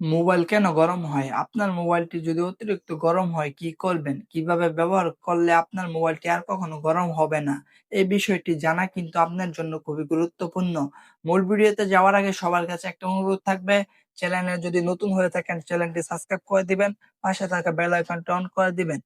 Mobile কেন গরম হয়? আপনার মোবাইলটি যদি অতিরিক্ত গরম হয় কি করবেন? কীভাবে ব্যবহার করলে আপনার মোবাইলটি আর কখনো গরম হবে না? এই বিষয়টি জানা কিন্তু আপনার জন্য খুবই গুরুত্বপূর্ণ। মূল ভিডিওতে যাওয়ার আগে সবার কাছে একটা অনুরোধ থাকবে, চ্যানেলে যদি নতুন হয়ে থাকেন চ্যানেলটি সাবস্ক্রাইব করে দিবেন, পাশে থাকা বেল আইকনটি অন করে দিবেন।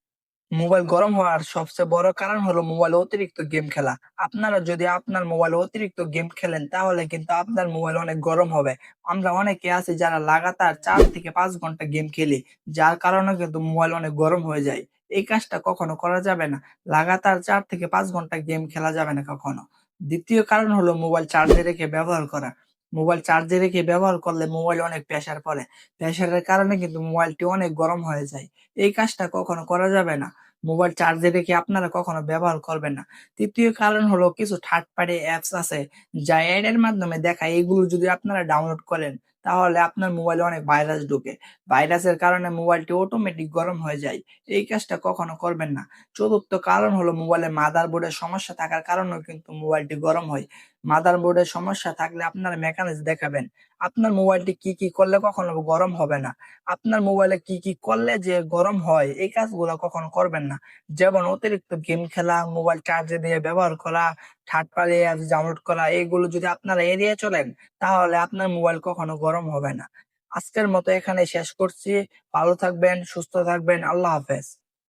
মোবাইল গরম হওয়ার সবচেয়ে বড় কারণ হলো মোবাইলে অতিরিক্ত গেম খেলা। আপনারা যদি আপনার মোবাইলে অতিরিক্ত গেম খেলেন, তাহলে কিন্তু আপনার মোবাইল অনেক গরম হবে। আমরা অনেকে আছি যারা লাগাতার চার থেকে পাঁচ ঘণ্টা গেম খেলি। যার কারণে কিন্তু মোবাইল অনেক গরম হয়ে যায়। এই কাজটা কখনো করা যাবে না। লাগাতার চার থেকে পাঁচ ঘণ্টা গেম খেলা যাবে না কখনো। দ্বিতীয় কারণ হলো মোবাইল চার্জে রেখে ব্যবহার করা। মোবাইল চার্জে রেখে ব্যবহার করলে মোবাইল অনেক প্রেশার পড়ে। প্রেশারের কারণে কিন্তু মোবাইলটি অনেক গরম হয়ে যায়। এই কাজটা কখনো করা যাবে না। মোবাইল চার্জে রেখে আপনারা কখনো ব্যবহার করবেন না। তৃতীয় কারণ হলো কিছু থার্ড পার্টি অ্যাপস আছে, যা এর মাধ্যমে দেখায়, এগুলো যদি আপনারা ডাউনলোড করেন, তাহলে আপনার মোবাইলে অনেক ভাইরাস ঢুকে। ভাইরাসের কারণে মোবাইলটি অটোমেটিক গরম হয়ে যায়। এই কাজটা কখনো করবেন না। চতুর্থ কারণ হলো মোবাইলের মাদারবোর্ডের সমস্যা থাকার কারণেও কিন্তু মোবাইলটি গরম হয়। মাদার বোর্ডের সমস্যা থাকলে আপনারা মেকানিক্স দেখাবেন। আপনার মোবাইলটি কি, কি করলে কখনো গরম হবে না? আপনার মোবাইলে কি, কি করলে যে গরম হয় এই কাজগুলা কখনো করবেন না। যেমন অতিরিক্ত গেম খেলা, মোবাইল চার্জে দিয়ে ব্যবহার করা, থার্ড পার্টি অ্যাপস ডাউনলোড করা এগুলো যদি আপনারা এড়িয়ে চলেন তাহলে আপনার মোবাইল কখনো গরম হবে না। আজকের মতো এখানে শেষ করছি। ভালো থাকবেন, সুস্থ থাকবেন। আল্লাহ হাফেজ।